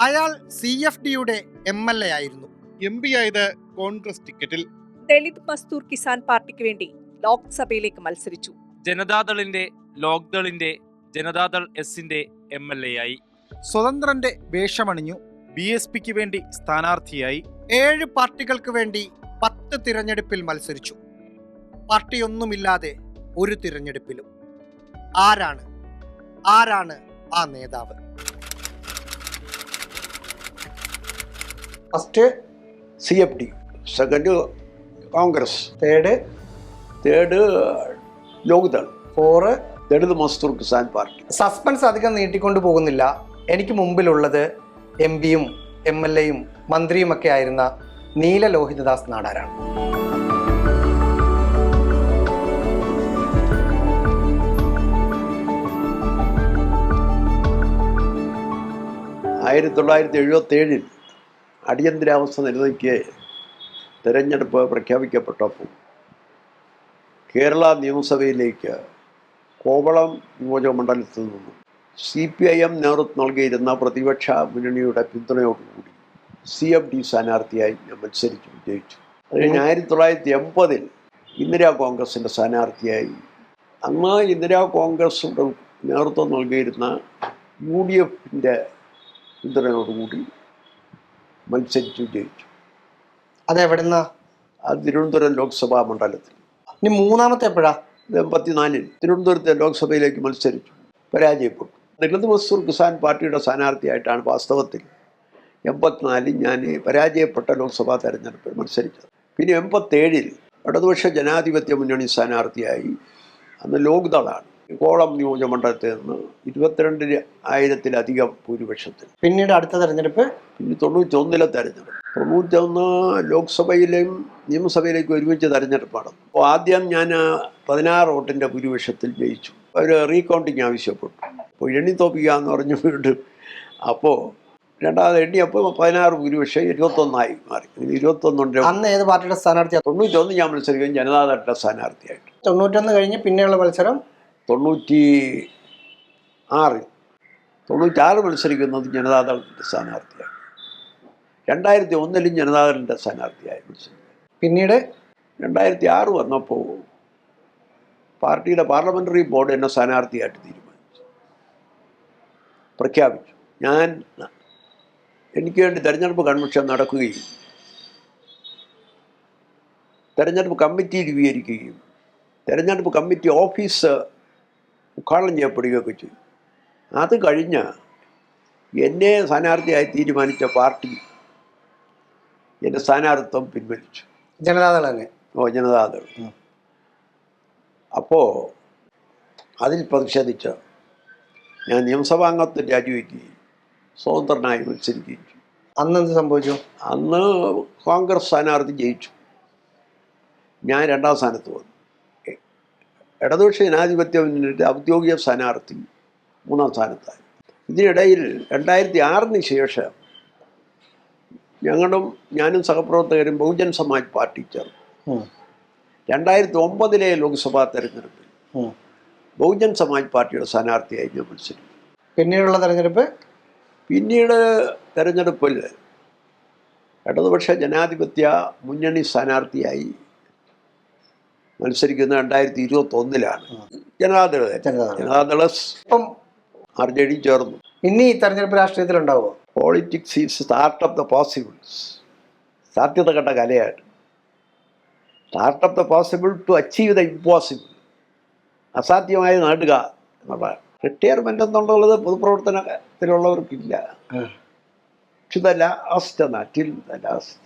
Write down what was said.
അയാൾ C F ഡിയുടെ M L A ആയിരുന്നു. എം പി ആയത് കോൺഗ്രസ് ടിക്കറ്റിൽ. ദളിത് മസ്തൂർ കിസാൻ പാർട്ടിക്ക് വേണ്ടി ലോക്സഭയിലേക്ക് മത്സരിച്ചു. ജനതാദളിന്റെ ലോക്ദളിന്റെ ജനതാദൾ എസിന്റെ എം എൽ എ ആയി. സ്വതന്ത്രന്റെ വേഷമണിഞ്ഞു ബി എസ് പിക്ക് വേണ്ടി സ്ഥാനാർത്ഥിയായി. ഏഴ് പാർട്ടികൾക്ക് വേണ്ടി പത്ത് തിരഞ്ഞെടുപ്പിൽ മത്സരിച്ചു. പാർട്ടിയൊന്നുമില്ലാതെ ഒരു തിരഞ്ഞെടുപ്പിലും. ആരാണ്? ആരാണ് ആ നേതാവ്? First C F D second Congress third third Lokdal. Four Dalit Mazdoor Kisan party. Suspense അധികം നീട്ടിക്കൊണ്ടു പോകുന്നില്ല. എനിക്ക് മുമ്പിലുള്ളത് എം പിയും എം എൽ എയും മന്ത്രിയുമൊക്കെ ആയിരുന്ന നീല ലോഹിതദാസ് നാടാരാണ്. ആയിരത്തി തൊള്ളായിരത്തി എഴുപത്തി ഏഴിൽ അടിയന്തരാവസ്ഥ നിലനിൽക്കെ തെരഞ്ഞെടുപ്പ് പ്രഖ്യാപിക്കപ്പെട്ടപ്പോൾ കേരള നിയമസഭയിലേക്ക് കോവളം നിയോജക മണ്ഡലത്തിൽ നിന്നും സി പി ഐ എം നേതൃത്വം നൽകിയിരുന്ന പ്രതിപക്ഷ മുന്നണിയുടെ പിന്തുണയോടുകൂടി സി എഫ് ഡി സ്ഥാനാർത്ഥിയായി ഞാൻ മത്സരിച്ചു വിജയിച്ചു. അത് കഴിഞ്ഞ് ആയിരത്തി തൊള്ളായിരത്തി എൺപതിൽ ഇന്ദിരാ കോൺഗ്രസിന്റെ സ്ഥാനാർത്ഥിയായി. അന്ന് ഇന്ദിരാ കോൺഗ്രസ് നേതൃത്വം നൽകിയിരുന്ന യു ഡി എഫിന്റെ പിന്തുണയോടുകൂടി മത്സരിച്ചു ജയിച്ചു അതെവിടുന്ന? അത് തിരുവനന്തപുരം ലോക്സഭാ മണ്ഡലത്തിൽ. ഇനി മൂന്നാമത്തെ എപ്പോഴാ? എൺപത്തിനാലിൽ തിരുവനന്തപുരത്തെ ലോക്സഭയിലേക്ക് മത്സരിച്ചു. പരാജയപ്പെട്ടു. ദളിത് മസൂർ കിസാൻ പാർട്ടിയുടെ സ്ഥാനാർത്ഥിയായിട്ടാണ് വാസ്തവത്തിൽ എൺപത്തിനാലിൽ ഞാൻ പരാജയപ്പെട്ട ലോക്സഭാ തെരഞ്ഞെടുപ്പിൽ മത്സരിച്ചത്. പിന്നെ എൺപത്തേഴിൽ ഇടതുപക്ഷ ജനാധിപത്യ മുന്നണി സ്ഥാനാർത്ഥിയായി അന്ന് ലോക്ദളാണ്. കോളം നിയോജകമണ്ഡലത്തിൽ നിന്ന് ഇരുപത്തിരണ്ട് ആയിരത്തിലധികം ഭൂരിപക്ഷത്തിൽ. പിന്നീട് അടുത്ത തെരഞ്ഞെടുപ്പ്? പിന്നെ തൊണ്ണൂറ്റൊന്നിലെ തെരഞ്ഞെടുപ്പ്. തൊണ്ണൂറ്റൊന്ന് ലോക്സഭയിലെയും നിയമസഭയിലേക്കും ഒരുമിച്ച് തെരഞ്ഞെടുപ്പാണ്. അപ്പോൾ ആദ്യം ഞാൻ പതിനാറ് വോട്ടിന്റെ ഭൂരിപക്ഷത്തിൽ ജയിച്ചു. ഒരു റീകൗണ്ടിങ് ആവശ്യപ്പെട്ടു. അപ്പോൾ എണ്ണി തോപ്പിക്കുക എന്ന് പറഞ്ഞു വീണ്ടും അപ്പോൾ രണ്ടാമത് എണ്ണിയപ്പോൾ പതിനാറ് ഭൂരിപക്ഷം ഇരുപത്തൊന്നായി മാറി. ഇരുപത്തൊന്നുണ്ട് അന്ന് ഏത് പാർട്ടിയുടെ സ്ഥാനാർത്ഥിയാണ് തൊണ്ണൂറ്റൊന്ന് ഞാൻ മത്സരിക്കും ജനതാദളിന്റെ സ്ഥാനാർത്ഥിയായിട്ട് തൊണ്ണൂറ്റൊന്ന് കഴിഞ്ഞ് പിന്നെയുള്ള മത്സരം തൊണ്ണൂറ്റി ആറ് തൊണ്ണൂറ്റാറ് മത്സരിക്കുന്നത് ജനതാദളിന്റെ സ്ഥാനാർത്ഥിയാണ്. രണ്ടായിരത്തി ഒന്നിലും ജനതാദളിന്റെ സ്ഥാനാർത്ഥിയായി മത്സരിക്കും പിന്നീട്? രണ്ടായിരത്തി ആറ് വന്നപ്പോൾ പാർട്ടിയുടെ പാർലമെന്ററി ബോർഡ് എന്നെ സ്ഥാനാർത്ഥിയായിട്ട് തീരുമാനിച്ചു. പ്രഖ്യാപിച്ചു. ഞാൻ എനിക്ക് വേണ്ടി തെരഞ്ഞെടുപ്പ് കൺവെൻഷൻ നടക്കുകയും തെരഞ്ഞെടുപ്പ് കമ്മിറ്റി രൂപീകരിക്കുകയും തെരഞ്ഞെടുപ്പ് കമ്മിറ്റി ഓഫീസ് ഉദ്ഘാടനം ചെയ്യപ്പെടുകയൊക്കെ ചെയ്തു. അത് കഴിഞ്ഞ് എന്നെ സ്ഥാനാർത്ഥിയായി തീരുമാനിച്ച പാർട്ടി എന്റെ സ്ഥാനാർത്ഥിത്വം പിൻവലിച്ചു. ജനതാദൾ തന്നെ ഓ ജനതാദൾ അപ്പോൾ അതിൽ പ്രതിഷേധിച്ച് ഞാൻ നിയമസഭാംഗത്വം രാജിവെക്കുകയും സ്വതന്ത്രനായി മത്സരിക്കുകയും ചെയ്തു. അന്ന് എന്ത് സംഭവിച്ചു? അന്ന് കോൺഗ്രസ് സ്ഥാനാർത്ഥി ജയിച്ചു. ഞാൻ രണ്ടാം സ്ഥാനത്ത് വന്നു. ഇടതുപക്ഷ ജനാധിപത്യ മുന്നണിയുടെ ഔദ്യോഗിക സ്ഥാനാർത്ഥി മൂന്നാം സ്ഥാനത്തായി. ഇതിനിടയിൽ രണ്ടായിരത്തി ആറിന് ശേഷം ഞങ്ങളും ഞാനും സഹപ്രവർത്തകരും ബഹുജൻ സമാജ് പാർട്ടി ചേർന്നു. രണ്ടായിരത്തി ഒമ്പതിലെ ലോക്സഭാ തെരഞ്ഞെടുപ്പിൽ ബഹുജൻ സമാജ് പാർട്ടിയുടെ സ്ഥാനാർത്ഥിയായി ഞാൻ മത്സരിച്ചു. പിന്നീടുള്ള തെരഞ്ഞെടുപ്പ്? പിന്നീട് തെരഞ്ഞെടുപ്പിൽ ഇടതുപക്ഷ ജനാധിപത്യ മുന്നണി സ്ഥാനാർത്ഥിയായി മത്സരിക്കുന്ന രണ്ടായിരത്തി ഇരുപത്തി ഒന്നിലാണ് ജനതാദള ജനതാദള ഇപ്പം ആർ ജെ ഡി ചേർന്നു. ഇനി ഈ തെരഞ്ഞെടുപ്പ് രാഷ്ട്രീയത്തിൽ ഉണ്ടാവുമോ politics is start of the possibles സാധ്യത കണ്ട കലയാണ്. Start of the possible to achieve the impossible അസാധ്യമായി നേടുക എന്നുള്ളതാണ് റിട്ടയർമെന്റ് എന്നുള്ളത് പൊതുപ്രവർത്തനത്തിലുള്ളവർക്കില്ല. ടു ദ ലാസ്റ്റ് എന്നാ ടിൽ ദ ലാസ്റ്റ്